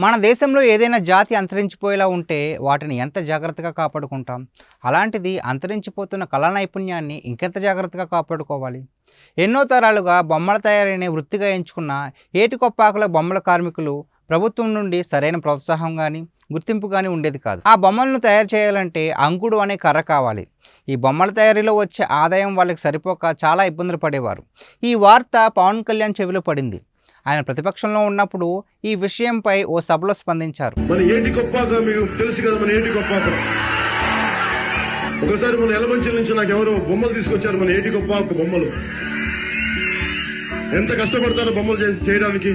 మన దేశంలో ఏదైనా జాతి అంతరించిపోయేలా ఉంటే వాటిని ఎంత జాగ్రత్తగా కాపాడుకుంటాం? అలాంటిది అంతరించిపోతున్న కళా నైపుణ్యాన్ని ఇంకెంత జాగ్రత్తగా కాపాడుకోవాలి? ఎన్నో తరాలుగా బొమ్మల తయారీని వృత్తిగా ఎంచుకున్న ఏటికొప్పాకుల బొమ్మల కార్మికులు ప్రభుత్వం నుండి సరైన ప్రోత్సాహం కానీ గుర్తింపు కానీ ఉండేది కాదు. ఆ బొమ్మలను తయారు చేయాలంటే అంకుడు అనే కర్ర కావాలి. ఈ బొమ్మల తయారీలో వచ్చే ఆదాయం వాళ్ళకి సరిపోక చాలా ఇబ్బందులు పడేవారు. ఈ వార్త పవన్ కళ్యాణ్ చెవిలో పడింది. ఆయన ప్రతిపక్షంలో ఉన్నప్పుడు ఈ విషయంపై ఓ సభలో స్పందించారు. మన ఏటి కొప్పాక మీకు తెలుసు కదా మన ఏటి కొప్పాక ఒకసారి మన ఎలమంచి నుంచి నాకు ఎవరో బొమ్మలు తీసుకొచ్చారు మన ఏటి గొప్ప బొమ్మలు. ఎంత కష్టపడతారో బొమ్మలు చేసి చేయడానికి?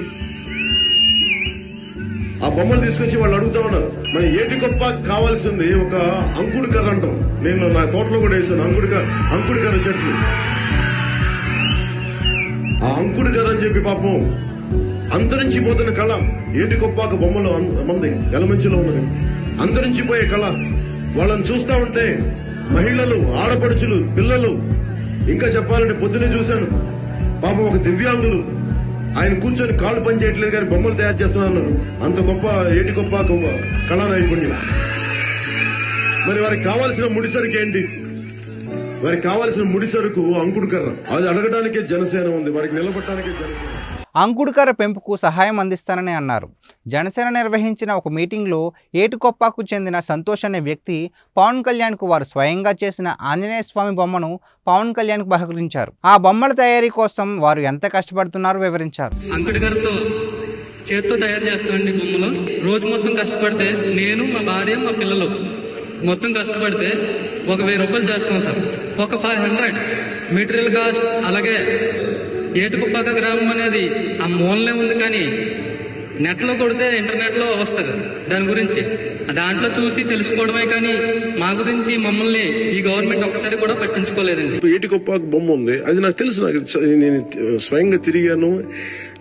ఆ బొమ్మలు తీసుకొచ్చి వాళ్ళు అడుగుతా ఉన్నారు. మన ఏటి గొప్ప కావాల్సింది ఒక అంకుడు కర్ర అంటాం. నేను నా తోటలో కూడా వేసాను అంకుడు కర్ర అంకుడు కర్ర చెట్లు. ఆ అంకుడు కర్ర అని చెప్పి పాపం అంతరించిపోతున్న కళ ఏటి కొప్పాక బొమ్మలు మంది ఎలమంచిలో ఉన్నది. అంతరించిపోయే కళ వాళ్ళని చూస్తా ఉంటే మహిళలు ఆడపడుచులు పిల్లలు. ఇంకా చెప్పాలంటే పొద్దునే చూశాను. పాపం ఒక దివ్యాంగులు. ఆయన కూర్చొని కాళ్ళు పని చేయట్లేదు కానీ బొమ్మలు తయారు చేస్తున్నారు అంత గొప్ప ఏటి గొప్ప కళా నైపుణ్యం మరి వారికి కావాల్సిన ముడిసరుకు ఏంటి? వారికి కావాల్సిన ముడిసరుకు అంకుడు కర్ర. అది అడగడానికే జనసేన ఉంది. వారికి నిలబడటానికే జనసేన. అంకుడికర పెంపుకు సహాయం అందిస్తానని అన్నారు. జనసేన నిర్వహించిన ఒక మీటింగ్లో ఏటుకొప్పాకు చెందిన సంతోష్ అనే వ్యక్తి పవన్ కళ్యాణ్కు వారు స్వయంగా చేసిన ఆంజనేయ స్వామి బొమ్మను పవన్ కళ్యాణ్కు బహకరించారు. ఆ బొమ్మల తయారీ కోసం వారు ఎంత కష్టపడుతున్నారో వివరించారు. అంకటి గారితో చేత్తో తయారు చేస్తామండి బొమ్మలు. రోజు మొత్తం కష్టపడితే నేను మా భార్య మా పిల్లలు మొత్తం కష్టపడితే ఒక వెయ్యి రూపాయలు చేస్తాం సార్. ఒక ఫైవ్ హండ్రెడ్ మెటీరియల్ కాస్ట్ అలాగే ఏటుకుపాక గ్రామం అనేది ఆ మూలనే ఉంది కానీ నెట్లో కొడితే ఇంటర్నెట్లో వస్తుంది. దాని గురించి దాంట్లో చూసి తెలుసుకోవడమే కానీ మా గురించి మమ్మల్ని ఈ గవర్నమెంట్ ఒకసారి కూడా పట్టించుకోలేదండి. ఏటి గొప్ప బొమ్మ ఉంది. అది నాకు తెలుసు. నాకు నేను స్వయంగా తిరిగాను.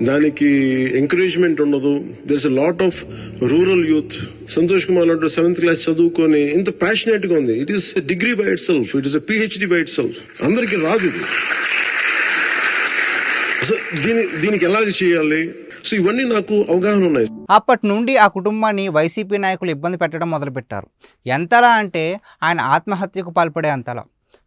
దానికి ఎంకరేజ్మెంట్ ఉండదు. There's lot of rural youth Santosh Kumar లాంటి సెవెంత్ క్లాస్ చదువుకొని ఇంత ప్యాషనేట్గా ఉంది. It is degree by itself it is PhD by itself అందరికి రాదు ఇది. దీని దీనికి ఎలా చేయాలి. సో ఇవన్నీ నాకు అవగాహన ఉన్నాయి. అప్పటి నుండి ఆ కుటుంబాన్ని వైసీపీ నాయకులు ఇబ్బంది పెట్టడం మొదలుపెట్టారు. ఎంతలా అంటే ఆయన ఆత్మహత్యకు పాల్పడే అంతలా.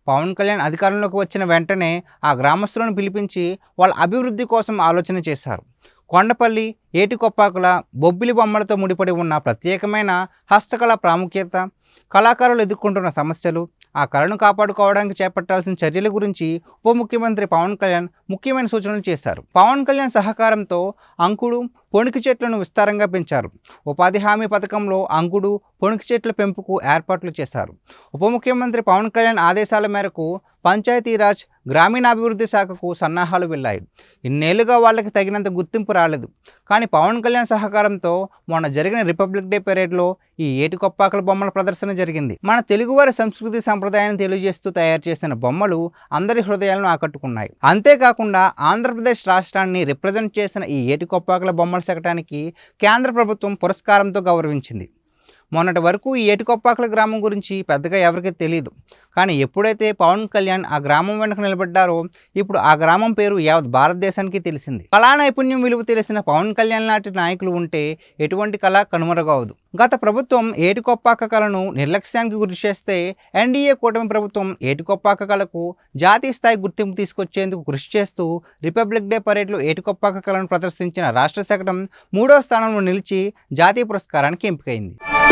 పవన్ కళ్యాణ్ అధికారంలోకి వచ్చిన వెంటనే ఆ గ్రామస్తులను పిలిపించి వాళ్ళ అభివృద్ధి కోసం ఆలోచన చేశారు. కొండపల్లి ఏటికొప్పాకుల బొబ్బిలి బొమ్మలతో ముడిపడి ఉన్న ప్రత్యేకమైన హస్తకళ ప్రాముఖ్యత కళాకారులు ఎదుర్కొంటున్న సమస్యలు ఆ కళను కాపాడుకోవడానికి చేపట్టాల్సిన చర్యల గురించి ఉప ముఖ్యమంత్రి పవన్ కళ్యాణ్ ముఖ్యమైన సూచనలు చేశారు. పవన్ కళ్యాణ్ సహకారంతో అంకుడు పొణికి చెట్లను విస్తారంగా పెంచారు. ఉపాధి హామీ పథకంలో అంకుడు పొణికి చెట్ల పెంపుకు ఏర్పాట్లు చేశారు. ఉప ముఖ్యమంత్రి పవన్ కళ్యాణ్ ఆదేశాల మేరకు పంచాయతీరాజ్ గ్రామీణాభివృద్ధి శాఖకు సన్నాహాలు వెళ్ళాయి. ఇన్నేళ్ళుగా వాళ్ళకి తగినంత గుర్తింపు రాలేదు. కానీ పవన్ కళ్యాణ్ సహకారంతో మొన్న జరిగిన రిపబ్లిక్ డే పెరేడ్లో ఈ ఏటికొప్పాకల బొమ్మల ప్రదర్శన జరిగింది. మన తెలుగువారి సంస్కృతి సంప్రదాయాన్ని తెలియజేస్తూ తయారు చేసిన బొమ్మలు అందరి హృదయాలను ఆకట్టుకున్నాయి. అంతేకాకుండా ఆంధ్రప్రదేశ్ రాష్ట్రాన్ని రిప్రజెంట్ చేసిన ఈ ఏటికొప్పాకల బొమ్మలు సెకటానికి కేంద్ర ప్రభుత్వం పురస్కారంతో గౌరవించింది. మొన్నటి వరకు ఈ ఏటికొప్పాకుల గ్రామం గురించి పెద్దగా ఎవరికీ తెలియదు కానీ ఎప్పుడైతే పవన్ కళ్యాణ్ ఆ గ్రామం వెనుక నిలబడ్డారో ఇప్పుడు ఆ గ్రామం పేరు యావత్ భారతదేశానికి తెలిసింది. కళా నైపుణ్యం విలువ తెలిసిన పవన్ కళ్యాణ్ లాంటి నాయకులు ఉంటే ఎటువంటి కళ కనుమరుగవదు. గత ప్రభుత్వం ఏటికొప్పాక కళను నిర్లక్ష్యానికి గురి చేస్తే ఎన్డీఏ కూటమి ప్రభుత్వం ఏటికొప్పాక కళకు జాతీయ స్థాయి గుర్తింపు తీసుకొచ్చేందుకు కృషి చేస్తూ రిపబ్లిక్ డే పరేడ్లో ఏటికొప్పాక కళను ప్రదర్శించిన రాష్ట్ర శకటం మూడో స్థానంలో నిలిచి జాతీయ పురస్కారానికి ఎంపికైంది.